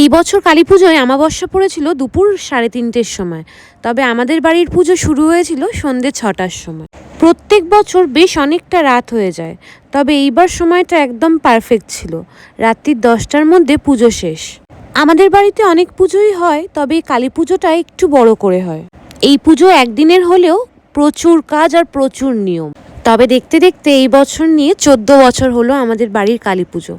এই বছর কালী পুজোয় আমাবস্যা পড়েছিল দুপুর সাড়ে তিনটের সময়। তবে আমাদের বাড়ির পুজো শুরু হয়েছিল সন্ধে ছটার সময়। প্রত্যেক বছর বেশ অনেকটা রাত হয়ে যায়, তবে এইবার সময়টা একদম পারফেক্ট ছিল। রাত্রির দশটার মধ্যে পুজো শেষ। আমাদের বাড়িতে অনেক পুজোই হয়, তবে কালী পুজোটা একটু বড় করে হয়। এই পুজো একদিনের হলেও প্রচুর কাজ আর প্রচুর নিয়ম। তবে দেখতে দেখতে এই বছর নিয়ে চোদ্দ বছর হলো আমাদের বাড়ির কালী পুজো।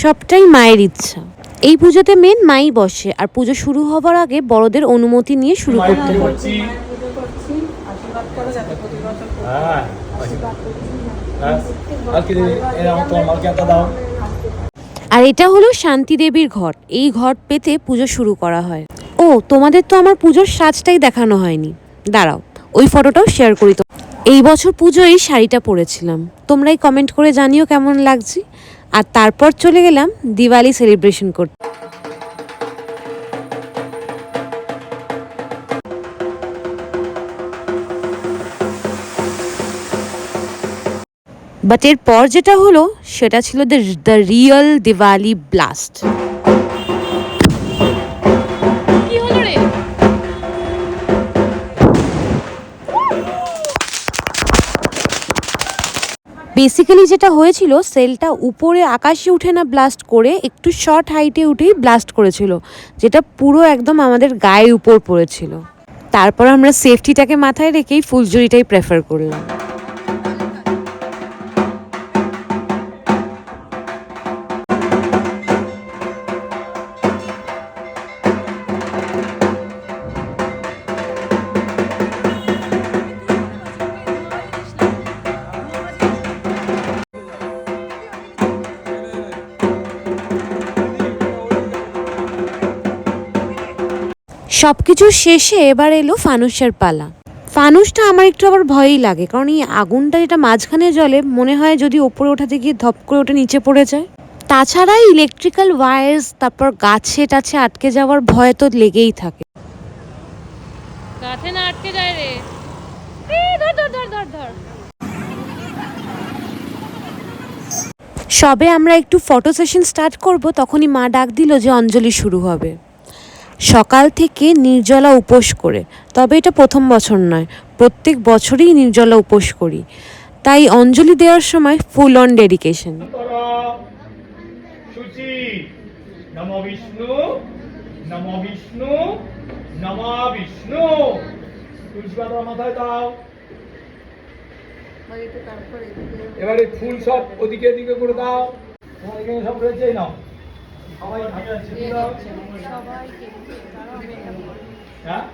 সবটাই মায়ের ইচ্ছা। এই পুজোতে মেন মাই বসে আর পুজো শুরু হবার আগে বড়দের অনুমতি নিয়ে শুরু করতে হয়। হ্যাঁ হ্যাঁ। আর এটা হলো শান্তি দেবীর ঘট। এই ঘট পেতে পুজো শুরু করা হয়। ও তোমাদের তো আমার পুজোর সাজটাই দেখানো হয়নি। দাঁড়াও ওই ফটোটাও শেয়ার করি তো। এই বছর পুজোয় শাড়িটা পরেছিলাম। তোমরাই কমেন্ট করে জানিও কেমন লাগছে। আর তারপর চলে গেলাম দিওয়ালি সেলিব্রেশন করতে বাট এর পর যেটা হলো, সেটা ছিল the real Diwali blast basically যেটা হয়েছিল সেলটা উপরে আকাশে উঠে না ব্লাস্ট করে, একটু শর্ট হাইটে উঠেই ব্লাস্ট করেছিল, যেটা পুরো একদম আমাদের গায়ে উপর পড়েছিল। তারপর আমরা সেফটিটাকে মাথায় রেখেই ফুলঝুরিটাই প্রেফার করলাম। সব কিছু শেষে এবার এলো ফানুসের পালা। ফানুসটা আমার একটু আবার ভয়ই লাগে কারণ এই আগুনটা যেটা মাঝখানে জ্বলে মনে হয় যদি ওপরে ওঠাতে গিয়ে ধপ করে ওটা নিচে পড়ে যায়। তাছাড়া ইলেকট্রিক্যাল ওয়্যার্স তারপর গাছে টাছে আটকে যাওয়ার ভয় তো লেগেই থাকে। গাছে না আটকে যায় রে। ধর ধর ধর ধর ধর। সবে আমরা একটু ফটো সেশন স্টার্ট করব তখনই মা ডাক দিল যে অঞ্জলি শুরু হবে। সকাল থেকে নির্জলা উপোস করে। তবে এটা প্রথম বছর নয় প্রত্যেক বছরই নির্জলা উপোস করি। তাই অঞ্জলি দেওয়ার সময় ফুল অন ডেডিকেশন কর শুচি নম বিষ্ণু বিষ্ণু বিষ্ণু। মাথায় দাও। এবারে ফুল সব ওদিকে এদিকে করে দাও। তোমার এখানে সব রয়েছে? নাও। সবাই আছে? সবাইকে হ্যাঁ?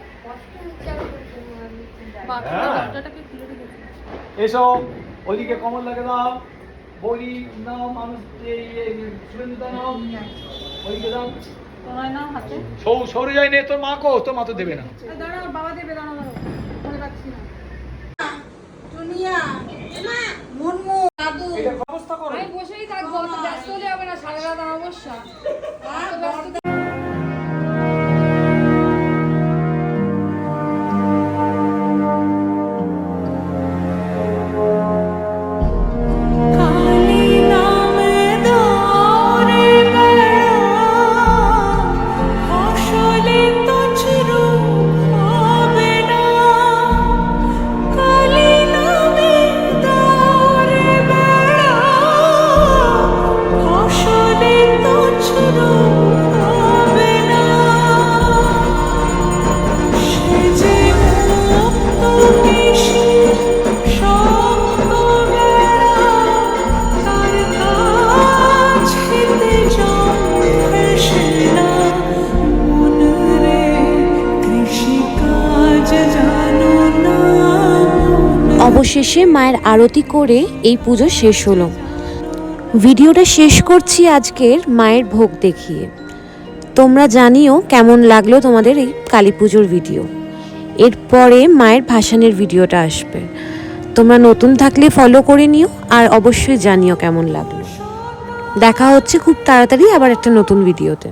হ্যাঁ। এসো ওদিকে কমল লাগে দাও। বৌদি নাও মানুষ ওদিকে দাও। সৌ সরে যায় নে তোর মা কো তোর মা তো দেবে না। বাবা দেবে দাঁড়াও দাঁড়াও। মনে রাখছি না। টুনিয়া মুনমু দাদু। এটা ব্যবস্থা করো। আমি বসেই থাকব অত ব্যস্ত হলে হবে না সারা রাত অবশ্যই অবশেষে মায়ের আরতি করে এই পুজো শেষ হলো। ভিডিওটা শেষ করছি আজকের মায়ের ভোগ দেখিয়ে। তোমরা জানিও কেমন লাগল তোমাদের এই কালী পুজোর ভিডিও। এরপরে মায়ের ভাসানের ভিডিওটা আসবে। তোমরা নতুন থাকলে ফলো করে নিও আর অবশ্যই জানিও কেমন লাগল। দেখা হচ্ছে খুব তাড়াতাড়ি আবার একটা নতুন ভিডিওতে।